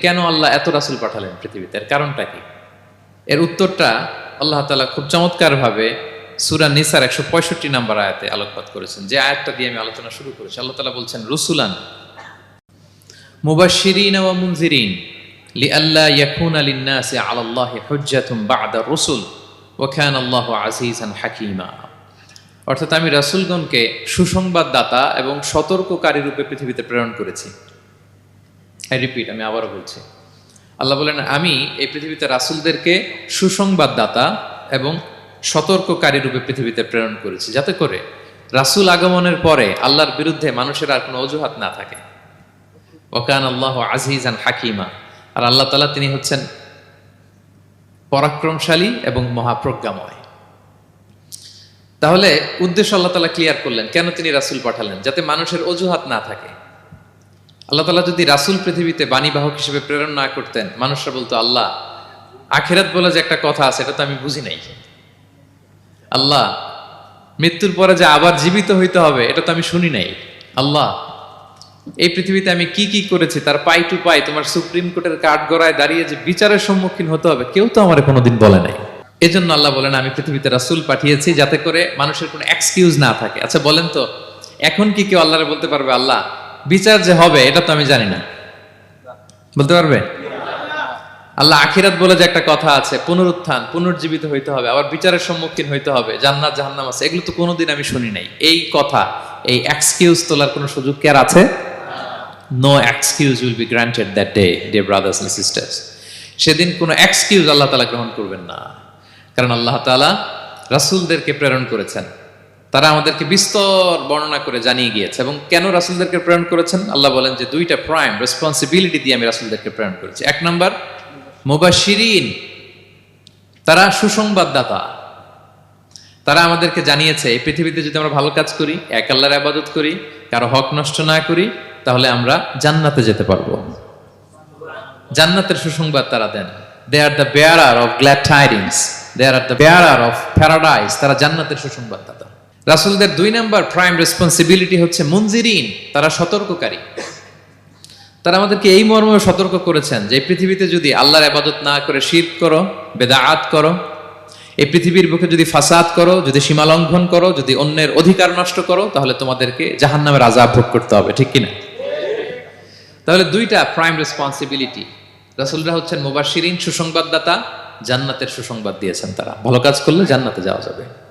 কেন আল্লাহ এত রাসূল পাঠালেন পৃথিবীতে? এর কারণটা কি? এর উত্তরটা আল্লাহ তাআলা খুব চমৎকারভাবে সূরা নিসার একশো পঁয়ষট্টি নাম্বার আয়াতে আলোকপাত করেছেন। যে আয়াতটা দিয়ে আমি আলোচনা শুরু করেছি, আল্লাহ তাআলা বলছেন, রসুলান ওয়া মুনজিরিন লিআল্লা ইয়াকুনা লিন-নাসি আলাল্লাহি হুজ্জাতুম বা'দা রুসুল ওয়া কানা আল্লাহু আজিজান হাকীমা। অর্থাৎ আমি রাসূলগণকে সুসংবাদদাতা এবং সতর্ককারী রূপে পৃথিবীতে প্রেরণ করেছি। আই রিপিট আমি আবারও বলছি। আল্লাহ বলেন, আমি এই পৃথিবীতে রাসূলদেরকে সুসংবাদদাতা এবং সতর্ককারী রূপে পৃথিবীতে প্রেরণ করেছি। যাতে করে রাসূল আগমনের পরে আল্লাহর বিরুদ্ধে মানুষের আর কোনো অজুহাত না থাকে। ওকান আল্লাহ আজিজান হাকিমা। আর আল্লাহ তালা তিনি হচ্ছেন পরাক্রমশালী এবং মহাপ্রজ্ঞাময়। তাহলে উদ্দেশ্য আল্লাহ তালা ক্লিয়ার করলেন, কেন তিনি রাসূল পাঠালেন? যাতে মানুষের অজুহাত না থাকে। আল্লাহ তালা যদি রাসূল পৃথিবীতে বাণীবাহক হিসেবে প্রেরণ না করতেন, মানুষরা বলতো, আল্লাহ, আখেরাত বলে যে একটা কথা আছে, এটা তো আমি বুঝি নাই। আল্লাহ, মৃত্যুর পরে যে আবার জীবিত হইতে হবে, এটা তো আমি শুনি নাই। আল্লাহ, এই পৃথিবীতে আমি কি কি করেছি, তার পাই টু পাই, তোমার সুপ্রিম কোর্টের কাঠ গড়ায় দাঁড়িয়ে যে বিচারের সম্মুখীন হতে হবে, কেউ তো আমার কোনোদিন বলে নাই। এজন্য আল্লাহ বলেন, আমি পৃথিবীতে রাসূল পাঠিয়েছি যাতে করে মানুষের কোনো এক্সকিউজ না থাকে। আচ্ছা বলেন তো, এখন কি কেউ আল্লাহরে বলতে পারবে, আল্লাহ বিচার যে হবে, এটা তো আমি জানি না। বলতে পারবে? আল্লাহ আখিরাত বলে যে একটা কথা আছে, পুনরুত্থান, পুনর্জীবিত হইতে হবে, আবার বিচারের সম্মুখীন হইতে হবে, জান্নাত, জাহান্নাম আছে, এগুলো তো কোনোদিন আমি শুনি নাই। এই কথা, এই এক্সকিউজ তোলার কোনো সুযোগ কি আর আছে? No excuse will be granted that day day brothers and sisters সেদিন কোনো এক্সকিউজ আল্লাহ তালা গ্রহণ করবেন না। কারণ আল্লাহ তালা রাসূলদেরকে প্রেরণ করেছেন। তারা আমাদেরকে বিস্তর বর্ণনা করে জানিয়ে গিয়েছে। এবং কেন রাসুলদেরকে প্রেরণ করেছেন? আল্লাহ বলেন যে দুইটা প্রাইম রেসপন্সিবিলিটি দিয়ে আমি রাসুলদেরকে প্রেরণ করেছি। এক নম্বর, মুবাশশিরিন, তারা সুসংবাদদাতা। তারা আমাদেরকে জানিয়েছে, এই পৃথিবীতে যদি আমরা ভালো কাজ করি, এক আল্লাহর আবাদত করি, কারও হক নষ্ট না করি, তাহলে আমরা জান্নাতে যেতে পারব। জান্নাতের সুসংবাদ তারা দেন। They are the bearer of glad tidings they are the bearer of paradise তারা জান্নাতের সুসংবাদদাতা। রাসূলদের দুই নাম্বার প্রাইম রেসপন্সিবিলিটি হচ্ছে মুনজিরিন তারা সতর্ককারী। তারা আমাদেরকে এই মর্মে সতর্ক করেছেন যে পৃথিবীতে যদি আল্লাহর আবাদত না করে শির করো, বেদাআত করো, এই পৃথিবীর বুকে যদি ফাসাদ করো, যদি সীমা লঙ্ঘন করো, যদি অন্যের অধিকার নষ্ট করো, তাহলে তোমাদেরকে জাহান্নামের আজাব ভোগ করতে হবে, ঠিক কিনা? তাহলে দুইটা প্রাইম রেসপন্সিবিলিটি রাসূলরা হচ্ছেন মুবাশশিরিন, সুসংবাদদাতা, জান্নাতের সুসংবাদ দিয়েছেন তারা। ভালো কাজ করলে জান্নাতে যাওয়া যাবে।